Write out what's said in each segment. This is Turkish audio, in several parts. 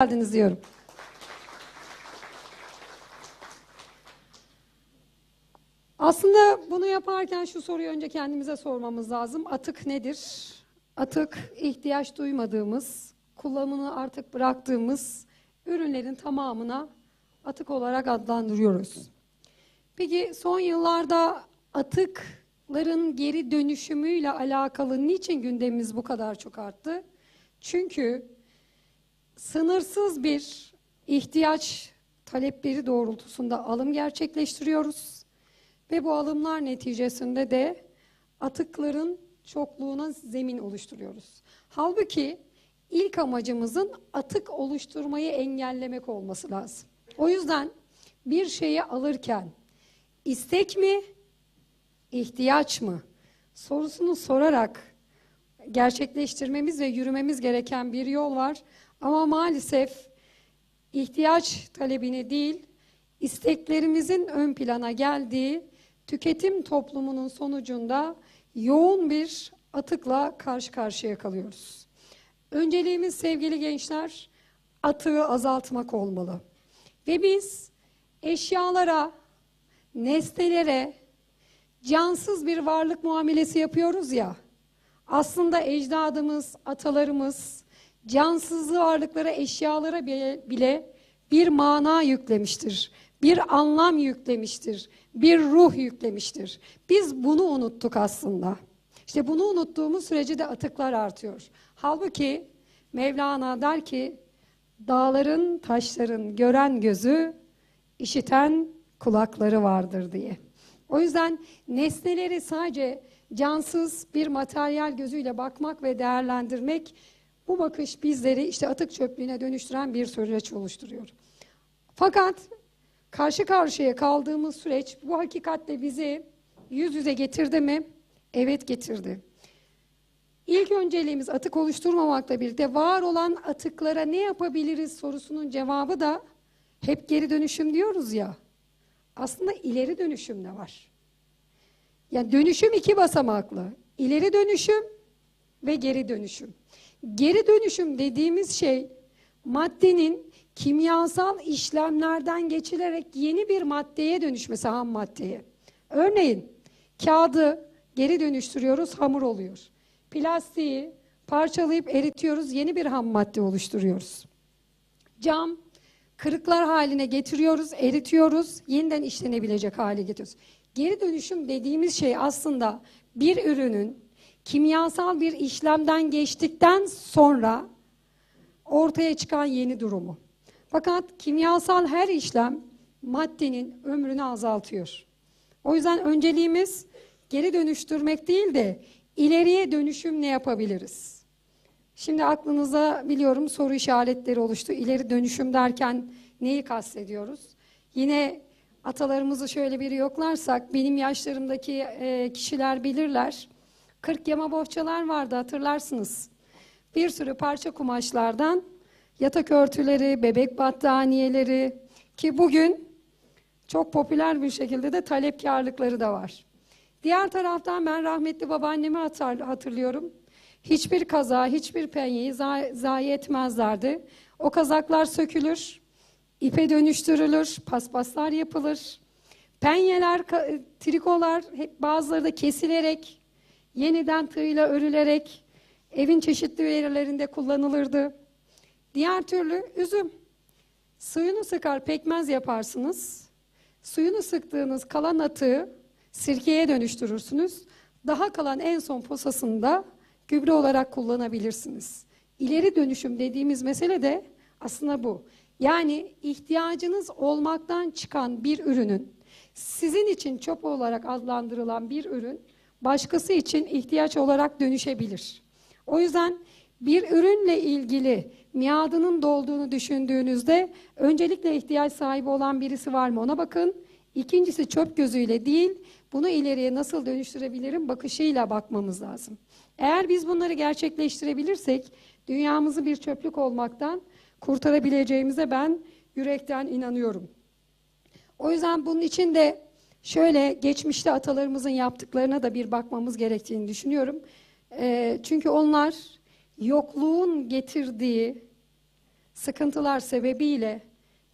geldiniz diyorum. Aslında bunu yaparken şu soruyu önce kendimize sormamız lazım. Atık nedir? Atık ihtiyaç duymadığımız, kullanımını artık bıraktığımız ürünlerin tamamına atık olarak adlandırıyoruz. Peki son yıllarda atıkların geri dönüşümüyle alakalı niçin gündemimiz bu kadar çok arttı? Çünkü sınırsız bir ihtiyaç talepleri doğrultusunda alım gerçekleştiriyoruz. Ve bu alımlar neticesinde de atıkların çokluğuna zemin oluşturuyoruz. Halbuki ilk amacımızın atık oluşturmayı engellemek olması lazım. O yüzden bir şeyi alırken istek mi, ihtiyaç mı sorusunu sorarak gerçekleştirmemiz ve yürümemiz gereken bir yol var. Ama maalesef ihtiyaç talebini değil, isteklerimizin ön plana geldiği tüketim toplumunun sonucunda yoğun bir atıkla karşı karşıya kalıyoruz. Önceliğimiz sevgili gençler atığı azaltmak olmalı. Ve biz eşyalara, nesnelere cansız bir varlık muamelesi yapıyoruz ya. Aslında ecdadımız, atalarımız cansız varlıklara, eşyalara bile bir mana yüklemiştir. Bir anlam yüklemiştir. Bir ruh yüklemiştir. Biz bunu unuttuk aslında. İşte bunu unuttuğumuz sürece de atıklar artıyor. Halbuki Mevlana der ki dağların, taşların gören gözü, işiten kulakları vardır diye. O yüzden nesneleri sadece cansız bir materyal gözüyle bakmak ve değerlendirmek bu bakış bizleri işte atık çöplüğüne dönüştüren bir süreç oluşturuyor. Fakat karşı karşıya kaldığımız süreç bu hakikatle bizi yüz yüze getirdi mi? Evet getirdi. İlk önceliğimiz atık oluşturmamakla birlikte var olan atıklara ne yapabiliriz sorusunun cevabı da hep geri dönüşüm diyoruz ya. Aslında ileri dönüşüm de var. Yani dönüşüm iki basamaklı. İleri dönüşüm ve geri dönüşüm. Geri dönüşüm dediğimiz şey maddenin kimyasal işlemlerden geçilerek yeni bir maddeye dönüşmesi ham maddeye. Örneğin kağıdı geri dönüştürüyoruz hamur oluyor. Plastiği parçalayıp eritiyoruz yeni bir ham madde oluşturuyoruz. Cam kırıklar haline getiriyoruz, eritiyoruz, yeniden işlenebilecek hale getiriyoruz. Geri dönüşüm dediğimiz şey aslında bir ürünün kimyasal bir işlemden geçtikten sonra ortaya çıkan yeni durumu. Fakat kimyasal her işlem maddenin ömrünü azaltıyor. O yüzden önceliğimiz geri dönüştürmek değil de ileriye dönüşüm ne yapabiliriz? Şimdi aklınıza biliyorum soru işaretleri oluştu. İleri dönüşüm derken neyi kastediyoruz? Yine atalarımızı şöyle bir yoklarsak benim yaşlarımdaki e, kişiler bilirler. 40 yama bohçalar vardı hatırlarsınız. Bir sürü parça kumaşlardan yatak örtüleri, bebek battaniyeleri ki bugün çok popüler bir şekilde de talepkarlıkları da var. Diğer taraftan ben rahmetli babaannemi hatırlıyorum. Hiçbir kaza, hiçbir penyeyi zayi etmezlerdi. O kazaklar sökülür, ipe dönüştürülür, paspaslar yapılır. Penyeler, trikolar hep bazıları da kesilerek, yeniden tığla örülerek evin çeşitli yerlerinde kullanılırdı. Diğer türlü üzüm. Suyunu sıkar pekmez yaparsınız. Suyunu sıktığınız kalan atığı sirkeye dönüştürürsünüz. Daha kalan en son posasını da gübre olarak kullanabilirsiniz. İleri dönüşüm dediğimiz mesele de aslında bu. Yani ihtiyacınız olmaktan çıkan bir ürünün sizin için çöp olarak adlandırılan bir ürün başkası için ihtiyaç olarak dönüşebilir. O yüzden bir ürünle ilgili miadının dolduğunu düşündüğünüzde öncelikle ihtiyaç sahibi olan birisi var mı ona bakın. İkincisi çöp gözüyle değil, bunu ileriye nasıl dönüştürebilirim bakışıyla bakmamız lazım. Eğer biz bunları gerçekleştirebilirsek dünyamızı bir çöplük olmaktan kurtarabileceğimize ben yürekten inanıyorum. O yüzden bunun için de şöyle geçmişte atalarımızın yaptıklarına da bir bakmamız gerektiğini düşünüyorum. E, çünkü onlar yokluğun getirdiği sıkıntılar sebebiyle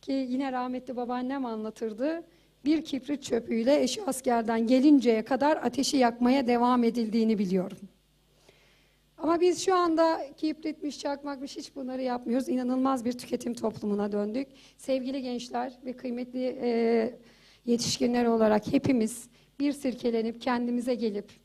ki yine rahmetli babaannem anlatırdı. Bir kibrit çöpüyle eşi askerden gelinceye kadar ateşi yakmaya devam edildiğini biliyorum. Ama biz şu anda kibritmiş, çakmakmış hiç bunları yapmıyoruz. İnanılmaz bir tüketim toplumuna döndük. Sevgili gençler ve kıymetli e, yetişkinler olarak hepimiz bir sirkelenip kendimize gelip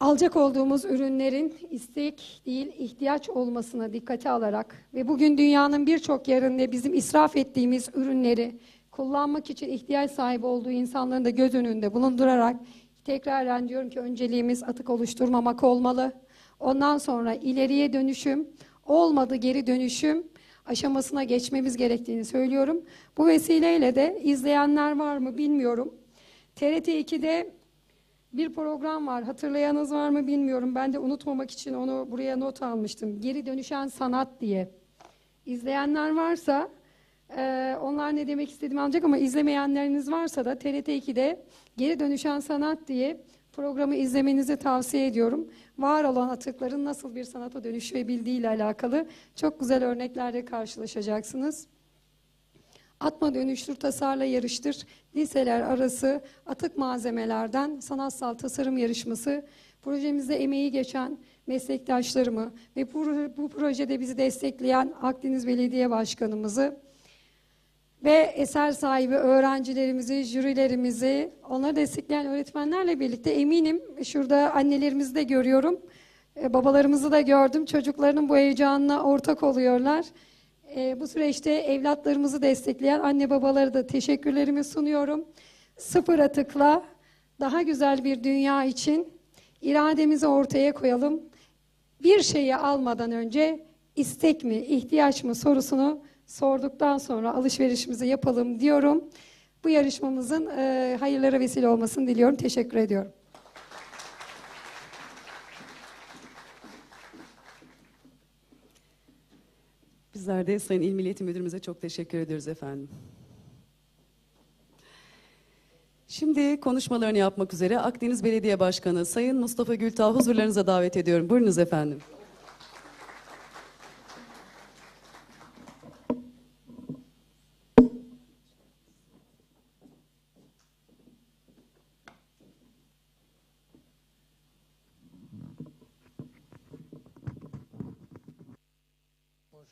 alacak olduğumuz ürünlerin istek değil ihtiyaç olmasına dikkate alarak ve bugün dünyanın birçok yerinde bizim israf ettiğimiz ürünleri kullanmak için ihtiyaç sahibi olduğu insanların da göz önünde bulundurarak tekraren diyorum ki önceliğimiz atık oluşturmamak olmalı. Ondan sonra ileriye dönüşüm, olmadı geri dönüşüm aşamasına geçmemiz gerektiğini söylüyorum. Bu vesileyle de izleyenler var mı bilmiyorum. TRT 2'de bir program var. Hatırlayanız var mı bilmiyorum. Ben de unutmamak için onu buraya not almıştım. Geri dönüşen sanat diye. İzleyenler varsa e, onlar ne demek istediğimi anlayacak ama izlemeyenleriniz varsa da TRT 2'de Geri Dönüşen Sanat diye programı izlemenizi tavsiye ediyorum. Var olan atıkların nasıl bir sanata dönüşebildiği ile alakalı çok güzel örneklerle karşılaşacaksınız. Atma dönüştür, tasarla yarıştır. Liseler arası atık malzemelerden sanatsal tasarım yarışması. Projemizde emeği geçen meslektaşlarımı ve bu, bu projede bizi destekleyen Akdeniz Belediye Başkanımızı ve eser sahibi öğrencilerimizi, jürilerimizi, onları destekleyen öğretmenlerle birlikte eminim şurada annelerimizi de görüyorum. e, Babalarımızı da gördüm. Çocuklarının bu heyecanına ortak oluyorlar. E, bu süreçte evlatlarımızı destekleyen anne babaları da teşekkürlerimi sunuyorum. Sıfır atıkla daha güzel bir dünya için irademizi ortaya koyalım. Bir şeyi almadan önce istek mi, ihtiyaç mı sorusunu sorduktan sonra alışverişimizi yapalım diyorum. Bu yarışmamızın e, hayırlara vesile olmasını diliyorum. Teşekkür ediyorum. Bizler de Sayın İl Milli Eğitim Müdürümüze çok teşekkür ediyoruz efendim. Şimdi konuşmalarını yapmak üzere Akdeniz Belediye Başkanı Sayın Mustafa Gültağ huzurlarınıza davet ediyorum. Buyurunuz efendim.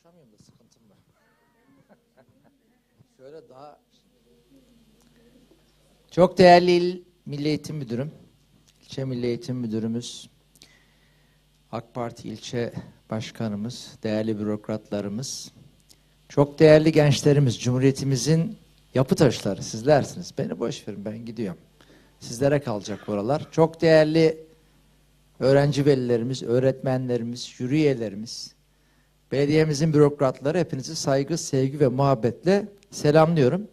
Konuşamıyorum da sıkıntım var. Şöyle daha... Çok değerli İl Milli Eğitim Müdürüm, ilçe Milli Eğitim Müdürümüz, AK Parti ilçe başkanımız, değerli bürokratlarımız, çok değerli gençlerimiz, Cumhuriyetimizin yapı taşları sizlersiniz. Beni boş verin ben gidiyorum. Sizlere kalacak oralar. Çok değerli öğrenci velilerimiz, öğretmenlerimiz, jüri üyelerimiz, Belediyemizin bürokratları hepinizi saygı, sevgi ve muhabbetle selamlıyorum.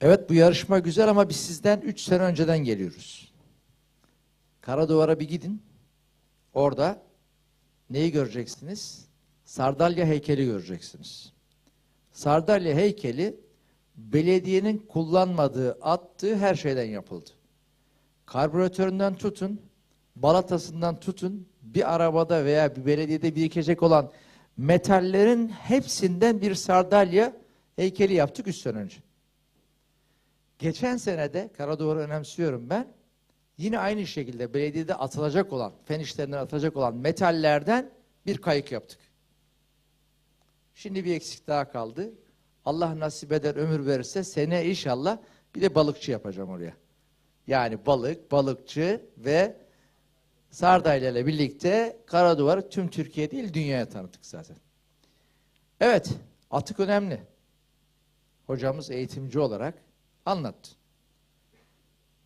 Evet bu yarışma güzel ama biz sizden 3 sene önceden geliyoruz. Karaduvar'a bir gidin. Orada neyi göreceksiniz? Sardalya heykeli göreceksiniz. Sardalya heykeli belediyenin kullanmadığı, attığı her şeyden yapıldı. Karbüratöründen tutun, balatasından tutun, bir arabada veya bir belediyede birikecek olan metallerin hepsinden bir sardalya heykeli yaptık üç sene önce. Geçen senede Karaduvar'ı önemsiyorum ben. Yine aynı şekilde belediyede atılacak olan, fen işlerinden atılacak olan metallerden bir kayık yaptık. Şimdi bir eksik daha kaldı. Allah nasip eder, ömür verirse sene inşallah bir de balıkçı yapacağım oraya. Yani balık, balıkçı ve Sardalya ile birlikte Karaduvar'ı tüm Türkiye değil dünyaya tanıttık zaten. Evet, atık önemli. Hocamız eğitimci olarak anlattı.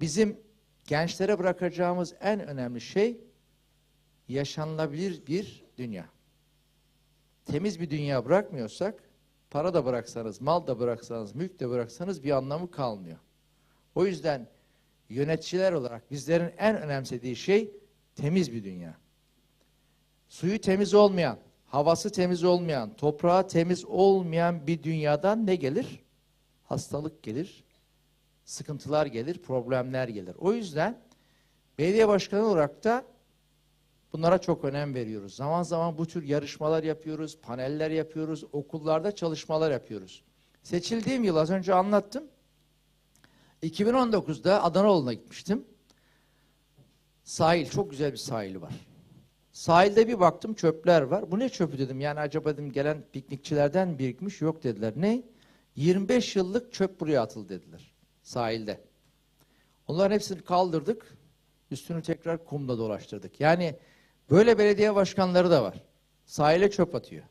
Bizim gençlere bırakacağımız en önemli şey yaşanılabilir bir dünya. Temiz bir dünya bırakmıyorsak, para da bıraksanız, mal da bıraksanız, mülk de bıraksanız bir anlamı kalmıyor. O yüzden yöneticiler olarak bizlerin en önemsediği şey temiz bir dünya. Suyu temiz olmayan, havası temiz olmayan, toprağı temiz olmayan bir dünyadan ne gelir? Hastalık gelir, sıkıntılar gelir, problemler gelir. O yüzden belediye başkanı olarak da Bunlara çok önem veriyoruz. Zaman zaman bu tür yarışmalar yapıyoruz, paneller yapıyoruz, okullarda çalışmalar yapıyoruz. Seçildiğim yıl az önce anlattım. 2019'da Adanaoğlu'na gitmiştim. Sahil, çok güzel bir sahili var. Sahilde bir baktım çöpler var. Bu ne çöpü dedim. Yani acaba dedim gelen piknikçilerden birikmiş. Yok dediler. Ne? 25 yıllık çöp buraya atıldı dediler. Sahilde. Onların hepsini kaldırdık. Üstünü tekrar kumla dolaştırdık. Yani böyle belediye başkanları da var. Sahile çöp atıyor.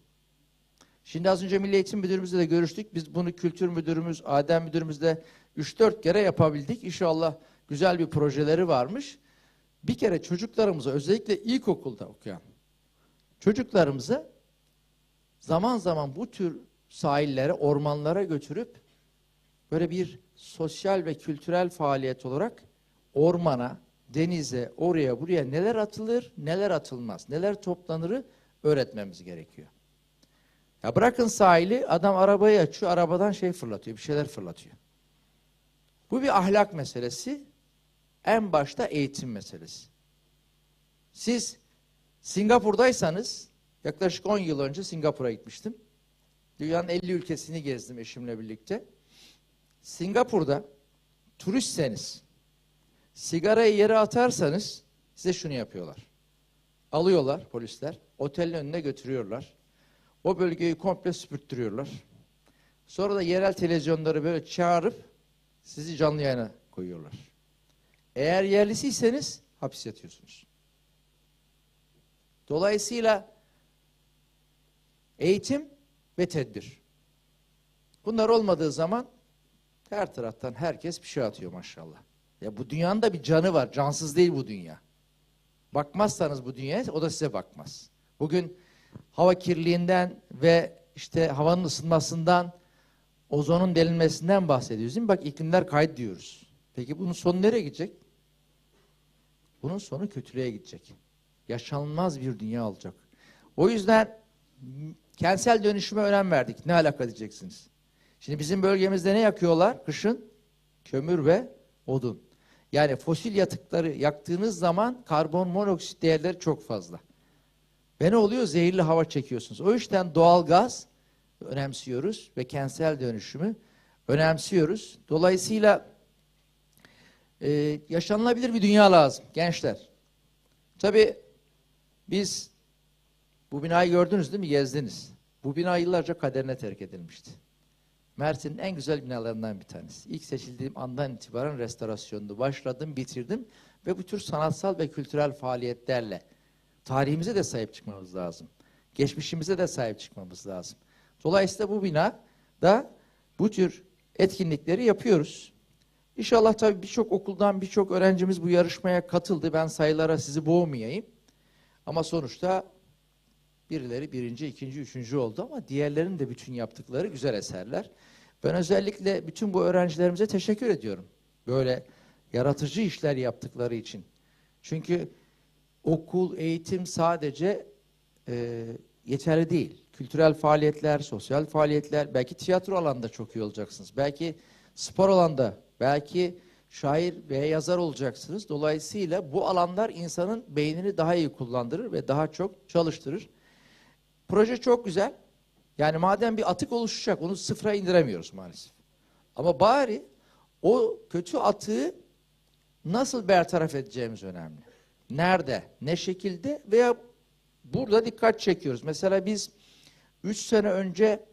Şimdi az önce Milli Eğitim Müdürümüzle de görüştük. Biz bunu Kültür Müdürümüz, Adem Müdürümüzle 3-4 kere yapabildik. İnşallah güzel bir projeleri varmış. Bir kere çocuklarımıza özellikle ilkokulda okuyan çocuklarımıza zaman zaman bu tür sahillere, ormanlara götürüp böyle bir sosyal ve kültürel faaliyet olarak ormana, denize, oraya buraya neler atılır, neler atılmaz, neler toplanırı öğretmemiz gerekiyor. Ya bırakın sahili, adam arabayı açıyor, arabadan şey fırlatıyor, bir şeyler fırlatıyor. Bu bir ahlak meselesi, en başta eğitim meselesi. Siz Singapur'daysanız, yaklaşık 10 yıl önce Singapur'a gitmiştim. Dünyanın 50 ülkesini gezdim eşimle birlikte. Singapur'da turistseniz, sigarayı yere atarsanız size şunu yapıyorlar. Alıyorlar polisler, otelin önüne götürüyorlar. O bölgeyi komple süpürttürüyorlar. Sonra da yerel televizyonları böyle çağırıp sizi canlı yayına koyuyorlar. Eğer yerlisiyseniz hapis yatıyorsunuz. Dolayısıyla eğitim ve tedbir. Bunlar olmadığı zaman her taraftan herkes bir şey atıyor maşallah. Ya bu dünyanın da bir canı var. Cansız değil bu dünya. Bakmazsanız bu dünyaya o da size bakmaz. Bugün hava kirliliğinden ve işte havanın ısınmasından, ozonun delinmesinden bahsediyoruz değil mi? Bak iklimler kaydı diyoruz. Peki bunun sonu nereye gidecek? Bunun sonu kötülüğe gidecek. Yaşanılmaz bir dünya olacak. O yüzden kentsel dönüşüme önem verdik. Ne alaka diyeceksiniz? Şimdi bizim bölgemizde ne yakıyorlar kışın? Kömür ve odun. Yani fosil yatıkları yaktığınız zaman karbon monoksit değerleri çok fazla. Ve ne oluyor? Zehirli hava çekiyorsunuz. O yüzden doğal gaz önemsiyoruz ve kentsel dönüşümü önemsiyoruz. Dolayısıyla e, yaşanılabilir bir dünya lazım gençler. Tabii biz bu binayı gördünüz değil mi? Gezdiniz. Bu bina yıllarca kaderine terk edilmişti. Mersin'in en güzel binalarından bir tanesi. İlk seçildiğim andan itibaren restorasyondu. Başladım, bitirdim ve bu tür sanatsal ve kültürel faaliyetlerle tarihimize de sahip çıkmamız lazım. Geçmişimize de sahip çıkmamız lazım. Dolayısıyla bu bina da bu tür etkinlikleri yapıyoruz. İnşallah tabii birçok okuldan birçok öğrencimiz bu yarışmaya katıldı. Ben sayılara sizi boğmayayım. Ama sonuçta birileri birinci, ikinci, üçüncü oldu ama diğerlerinin de bütün yaptıkları güzel eserler. Ben özellikle bütün bu öğrencilerimize teşekkür ediyorum. Böyle yaratıcı işler yaptıkları için. Çünkü okul, eğitim sadece e, yeterli değil. Kültürel faaliyetler, sosyal faaliyetler, belki tiyatro alanında çok iyi olacaksınız. Belki spor alanda, belki şair veya yazar olacaksınız. Dolayısıyla bu alanlar insanın beynini daha iyi kullandırır ve daha çok çalıştırır. Proje çok güzel. Yani madem bir atık oluşacak, onu sıfıra indiremiyoruz maalesef. Ama bari o kötü atığı nasıl bertaraf edeceğimiz önemli. Nerede, ne şekilde veya burada dikkat çekiyoruz. Mesela biz 3 sene önce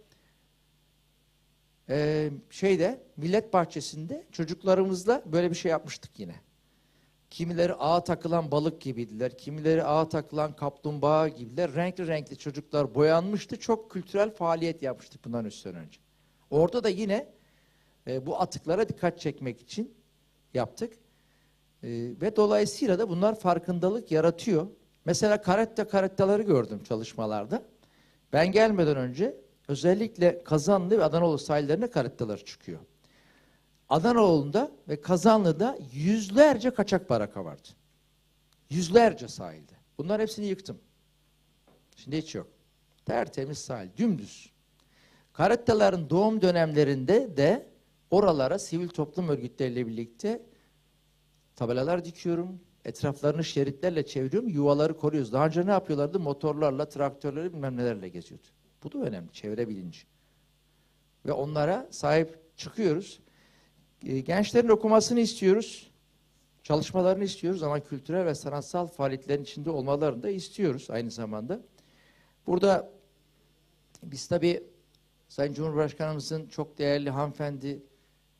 e, şeyde millet bahçesinde çocuklarımızla böyle bir şey yapmıştık yine. Kimileri ağa takılan balık gibiydiler, kimileri ağa takılan kaplumbağa gibiler. Renkli renkli çocuklar boyanmıştı. Çok kültürel faaliyet yapmıştık bundan 3 sene önce. Orada da yine e, bu atıklara dikkat çekmek için yaptık. E, ve dolayısıyla da bunlar farkındalık yaratıyor. Mesela karette karettaları gördüm çalışmalarda. Ben gelmeden önce özellikle Kazanlı ve Adanaoğlu sahillerine karettalar çıkıyor. Adanaoğlu'nda ve Kazanlı'da yüzlerce kaçak baraka vardı. Yüzlerce sahilde. Bunların hepsini yıktım. Şimdi hiç yok. Tertemiz sahil, dümdüz. Karettaların doğum dönemlerinde de oralara sivil toplum örgütleriyle birlikte tabelalar dikiyorum, etraflarını şeritlerle çeviriyorum, yuvaları koruyoruz. Daha önce ne yapıyorlardı? Motorlarla, traktörleri bilmem nelerle geziyordu. Bu da önemli, çevre bilinci. Ve onlara sahip çıkıyoruz. E, Gençlerin okumasını istiyoruz. Çalışmalarını istiyoruz ama kültürel ve sanatsal faaliyetlerin içinde olmalarını da istiyoruz aynı zamanda. Burada biz tabii Sayın Cumhurbaşkanımızın çok değerli hanımefendi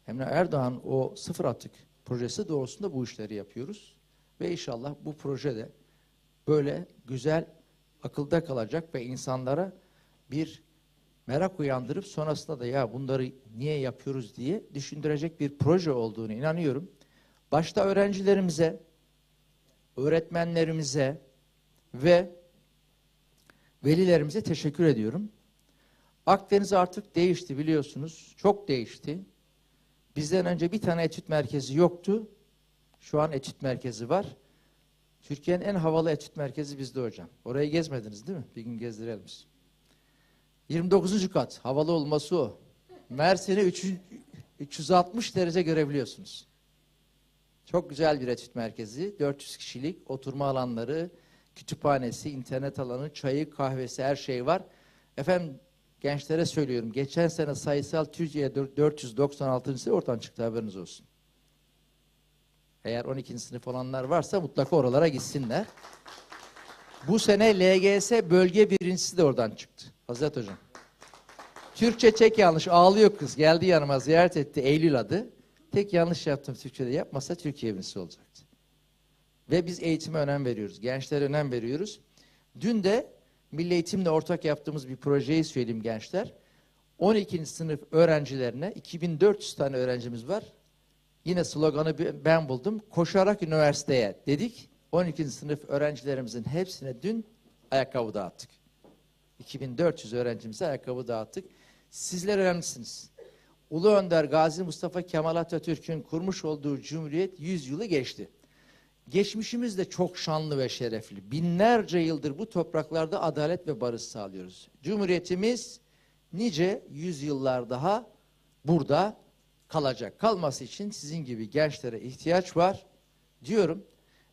Emine Erdoğan o sıfır atık projesi doğrusunda bu işleri yapıyoruz. Ve inşallah bu projede böyle güzel, akılda kalacak ve insanlara bir merak uyandırıp sonrasında da ya bunları niye yapıyoruz diye düşündürecek bir proje olduğunu inanıyorum. Başta öğrencilerimize, öğretmenlerimize ve velilerimize teşekkür ediyorum. Akdeniz artık değişti biliyorsunuz. Çok değişti. Bizden önce bir tane etüt merkezi yoktu. Şu an etüt merkezi var. Türkiye'nin en havalı etüt merkezi bizde hocam. Orayı gezmediniz değil mi? Bir gün gezdirelim sizi. 29. kat. Havalı olması o. Mersin'i 3 360 derece görebiliyorsunuz. Çok güzel bir etüt merkezi. 400 kişilik oturma alanları, kütüphanesi, internet alanı, çayı, kahvesi her şey var. Efendim gençlere söylüyorum. Geçen sene sayısal Türkiye 496. oradan çıktı haberiniz olsun. Eğer 12. sınıf olanlar varsa mutlaka oralara gitsinler. Bu sene LGS bölge birincisi de oradan çıktı. Hazret Hocam. Türkçe çek yanlış. Ağlıyor kız. Geldi yanıma ziyaret etti. Eylül adı. Tek yanlış yaptım Türkçe'de. Yapmasa Türkiye birincisi olacaktı. Ve biz eğitime önem veriyoruz. Gençlere önem veriyoruz. Dün de Milli Eğitimle ortak yaptığımız bir projeyi söyleyeyim gençler. 12. sınıf öğrencilerine 2400 tane öğrencimiz var. Yine sloganı ben buldum. Koşarak üniversiteye dedik. 12. sınıf öğrencilerimizin hepsine dün ayakkabı dağıttık. 2400 öğrencimize ayakkabı dağıttık. Sizler önemlisiniz. Ulu Önder Gazi Mustafa Kemal Atatürk'ün kurmuş olduğu Cumhuriyet 100 yılı geçti. Geçmişimiz de çok şanlı ve şerefli. Binlerce yıldır bu topraklarda adalet ve barış sağlıyoruz. Cumhuriyetimiz nice yüzyıllar daha burada kalacak. Kalması için sizin gibi gençlere ihtiyaç var diyorum.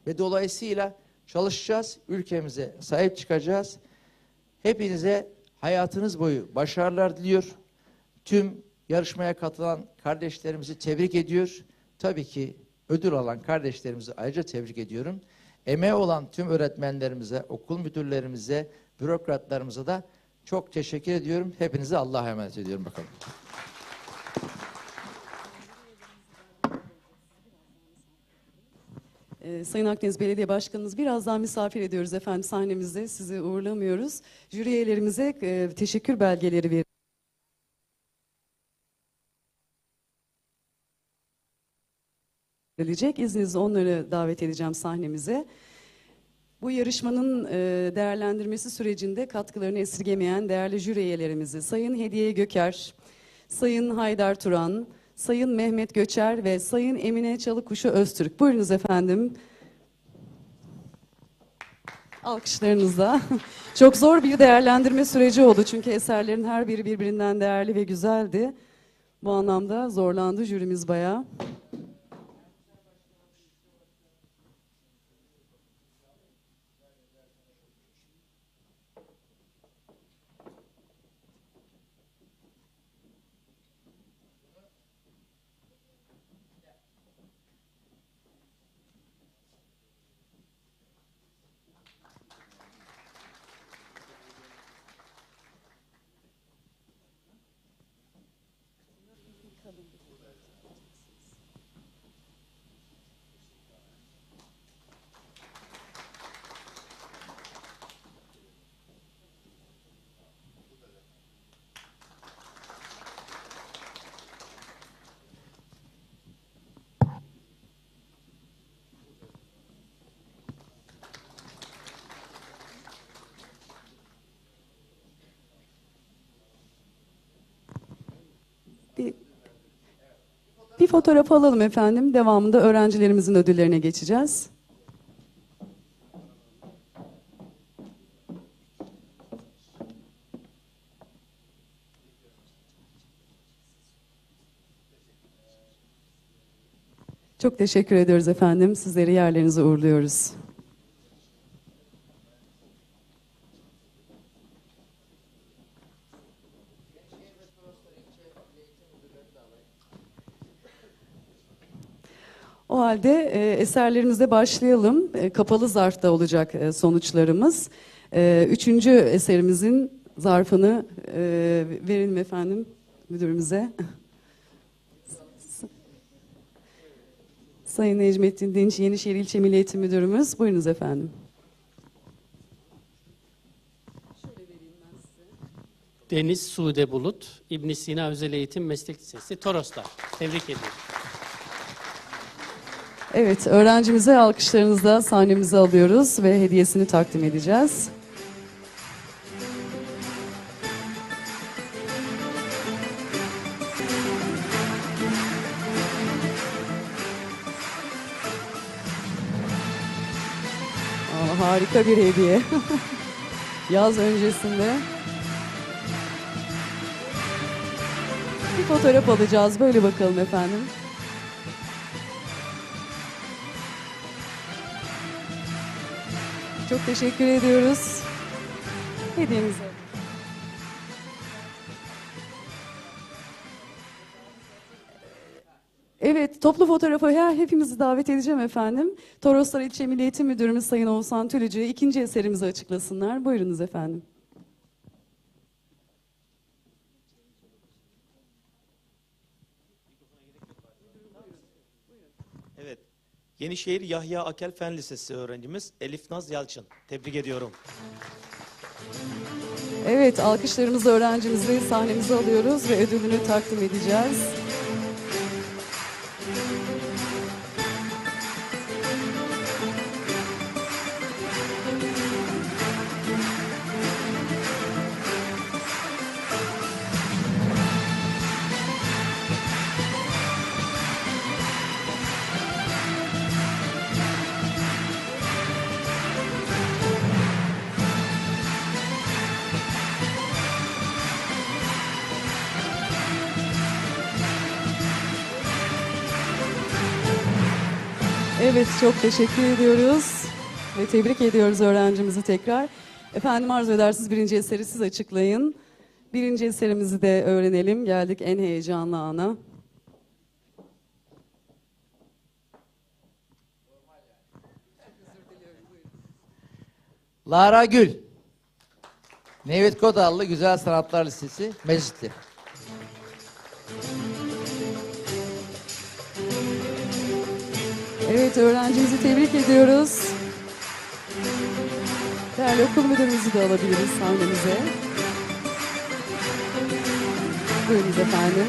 Ve dolayısıyla çalışacağız, ülkemize sahip çıkacağız. Hepinize hayatınız boyu başarılar diliyor. Tüm yarışmaya katılan kardeşlerimizi tebrik ediyor. Tabii ki ödül alan kardeşlerimizi ayrıca tebrik ediyorum. Emeği olan tüm öğretmenlerimize, okul müdürlerimize, bürokratlarımıza da çok teşekkür ediyorum. Hepinize Allah'a emanet ediyorum bakalım. Ee, Sayın Akdeniz Belediye Başkanımız birazdan misafir ediyoruz efendim sahnemizde. Sizi uğurlamıyoruz. Jüri üyelerimize e, teşekkür belgeleri veriyoruz. verilecek. İzninizle onları davet edeceğim sahnemize. Bu yarışmanın e, değerlendirmesi sürecinde katkılarını esirgemeyen değerli jüri üyelerimizi Sayın Hediye Göker, Sayın Haydar Turan, Sayın Mehmet Göçer ve Sayın Emine Çalıkuşu Öztürk. Buyurunuz efendim. Alkışlarınızla. Çok zor bir değerlendirme süreci oldu çünkü eserlerin her biri birbirinden değerli ve güzeldi. Bu anlamda zorlandı jürimiz bayağı. Bir fotoğraf alalım efendim. Devamında öğrencilerimizin ödüllerine geçeceğiz. Çok teşekkür ediyoruz efendim. Sizleri yerlerinize uğurluyoruz. O halde e, eserlerimize başlayalım. E, kapalı zarfta olacak e, sonuçlarımız. E, üçüncü eserimizin zarfını e, verelim efendim müdürümüze. Sayın Necmettin Dinç, Yenişehir İlçe Milli Eğitim Müdürümüz. Buyurunuz efendim. Deniz Sude Bulut, İbn Sina Özel Eğitim Meslek Lisesi, Toroslar. Tebrik ediyorum. Evet, öğrencimize alkışlarınızla sahnemize alıyoruz ve hediyesini takdim edeceğiz. Aa, harika bir hediye. Yaz öncesinde. Bir fotoğraf alacağız. Böyle bakalım efendim. Teşekkür ediyoruz. Hediyemize. Evet, toplu fotoğrafa her hepimizi davet edeceğim efendim. Toroslar İlçe Milli Eğitim Müdürümüz Sayın Oğuzhan Tülücü ikinci eserimizi açıklasınlar. Buyurunuz efendim. Evet. Yenişehir Yahya Akel Fen Lisesi öğrencimiz Elif Naz Yalçın. Tebrik ediyorum. Evet, alkışlarımızı öğrencimizi sahnemize alıyoruz ve ödülünü takdim edeceğiz. Evet, çok teşekkür ediyoruz ve tebrik ediyoruz öğrencimizi tekrar. Efendim arzu edersiniz birinci eseri siz açıklayın. Birinci eserimizi de öğrenelim. Geldik en heyecanlı ana. Lara Gül. Nevit Kodallı Güzel Sanatlar Lisesi, Mecitli. Evet, öğrencimizi tebrik ediyoruz. Değerli okul müdürümüzü de alabiliriz sahnemize. Buyurunuz efendim.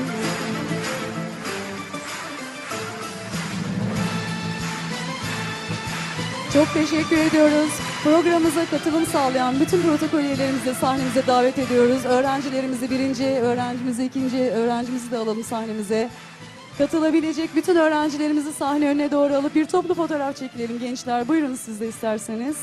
Çok teşekkür ediyoruz. Programımıza katılım sağlayan bütün protokol üyelerimizi de sahnemize davet ediyoruz. Öğrencilerimizi birinci, öğrencimizi ikinci, öğrencimizi de alalım sahnemize. Katılabilecek bütün öğrencilerimizi sahne önüne doğru alıp bir toplu fotoğraf çekilelim gençler. Buyurun siz de isterseniz.